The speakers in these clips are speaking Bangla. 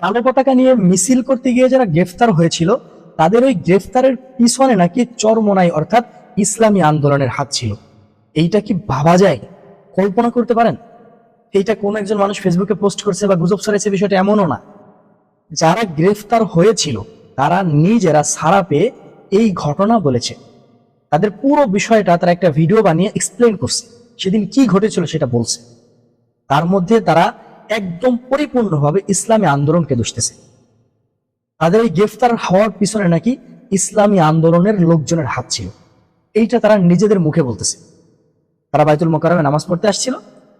কালো পতাকা নিয়ে মিছিল করতে গিয়ে যারা গ্রেফতার হয়েছিল, তাদের ওই গ্রেফতারের পিছনে নাকি চরমোনাই অর্থাৎ ইসলামী আন্দোলনের হাত ছিল। এইটা কি ভাবা যায়? কল্পনা করতে পারেন? এইটা কোন একজন মানুষ ফেসবুকে পোস্ট করছে বা গুজব ছড়াইছে বিষয়টা এমনও না। যারা গ্রেফতার হয়েছিল, তারা নিজেরা ছাড়া পেয়ে এই ঘটনা বলেছে। তাদের পুরো বিষয়টা তারা একটা ভিডিও বানিয়ে এক্সপ্লেন করছে। সেদিন কি ঘটেছিল সেটা বলছে। তার মধ্যে তারা একদম পরিপূর্ণভাবে ইসলামী আন্দোলনকে দুষতেছে। তাদের এই গ্রেফতার হওয়ার পিছনে নাকি ইসলামী আন্দোলনের লোকজনের হাত ছিল। এইটা তারা নিজেদের মুখে বলতেছে। তারা বাইতুল মোকারমে নামাজ পড়তে আসছিল।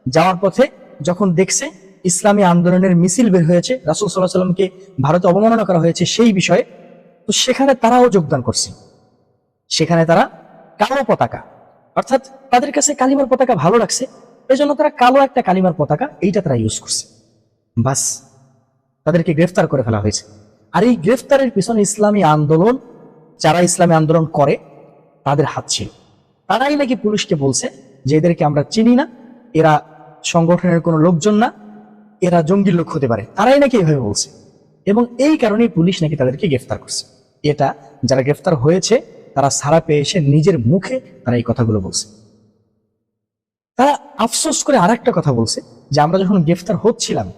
যাওয়ার পথে যখন দেখছে ইসলামী আন্দোলনের মিছিল বের হয়েছে, রাসুল সাল্লাহ সাল্লামকে ভারতে অবমাননা করা হয়েছে সেই বিষয়ে, তো সেখানে তারাও যোগদান করছে। সেখানে তারা কালো পতাকা, অর্থাৎ তাদের কাছে কালিমার পতাকা ভালো লাগছে এজন্য তারা কালো একটা কালিমার পতাকা এইটা তারা ইউজ করছে। বাস, তাদেরকে গ্রেফতার করে ফেলা হয়েছে। আর এই গ্রেফতারের পিছনে ইসলামী আন্দোলন, যারা ইসলামী আন্দোলন করে, তাদের হাত ছিল। তারাই নাকি পুলিশকে বলছে যে এদেরকে আমরা চিনি না, এরা সংগঠনের কোনো লোকজন না, এরা জঙ্গির লোক হতে পারে। তারাই নাকি এভাবে বলছে। এবং এই কারণেই পুলিশ নাকি তাদেরকে গ্রেফতার করছে। এটা যারা গ্রেফতার হয়েছে, তারা সারা পেয়ে এসে নিজের মুখে তারা এই কথাগুলো বলছে। আফসোস করে আর একটা কথা বলছে, যে আমরা যখন গ্রেফতার হচ্ছিলাম,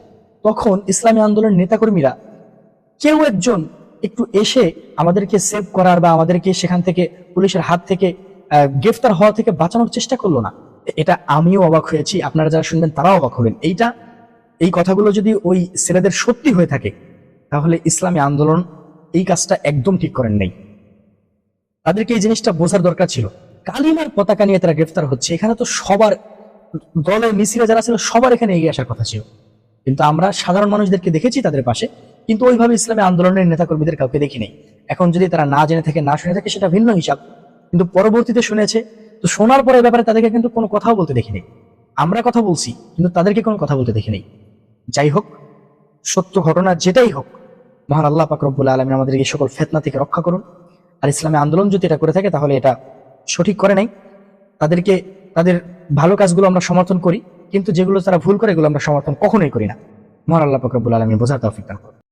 তখন ইসলামী আন্দোলনের নেতাকর্মীরা কেউ একজন একটু এসে আমাদেরকে সেভ করার বা আমাদেরকে সেখান থেকে পুলিশের হাত থেকে গ্রেফতার হওয়া থেকে বাঁচানোর চেষ্টা করল না। এটা আমিও অবাক হয়েছি, আপনারা যারা শুনবেন তারাও অবাক হবেন। এইটা, এই কথাগুলো যদি ওই ছেলেদের সত্যি হয়ে থাকে, তাহলে ইসলামী আন্দোলন এই কাজটা একদম ঠিক করেন নেই। তাদেরকে এই জিনিসটা বোঝার দরকার ছিল। কালিমার পতাকা নিয়ে তারা গ্রেফতার হচ্ছে, এখানে তো সবার দলে মিসিরা যারা ছিল, সবার এখানে এগিয়ে আসার কথা ছিল। কিন্তু আমরা সাধারণ মানুষদেরকে দেখেছি তাদের পাশে, কিন্তু ওইভাবে ইসলামী আন্দোলনের নেতাকর্মীদের কাউকে দেখি এখন যদি তারা না জেনে থাকে, না শুনে থাকে, সেটা ভিন্ন হিসাব। কিন্তু পরবর্তীতে শুনেছে, তো শোনার পরে ব্যাপারে তাদেরকে কিন্তু কোনো কথাও বলতে দেখিনি আমরা কথা বলছি, কিন্তু তাদেরকে কোনো কথা বলতে দেখিনি যাই হোক, সত্য ঘটনা যেটাই হোক, মহান আল্লাহ পাক রব্বুল আলমিন আমাদের এই সকল ফেতনা থেকে রক্ষা করুন। আর ইসলামী আন্দোলন যদি এটা করে থাকে, তাহলে এটা সঠিক করে নাই। তাদেরকে তাদের ভালো কাজগুলো আমরা সমর্থন করি, কিন্তু যেগুলো তারা ভুল করে এগুলো আমরা সমর্থন কখনোই করি না। মহান আল্লাহ ফকরবুল আলমী বোঝার তৌফিক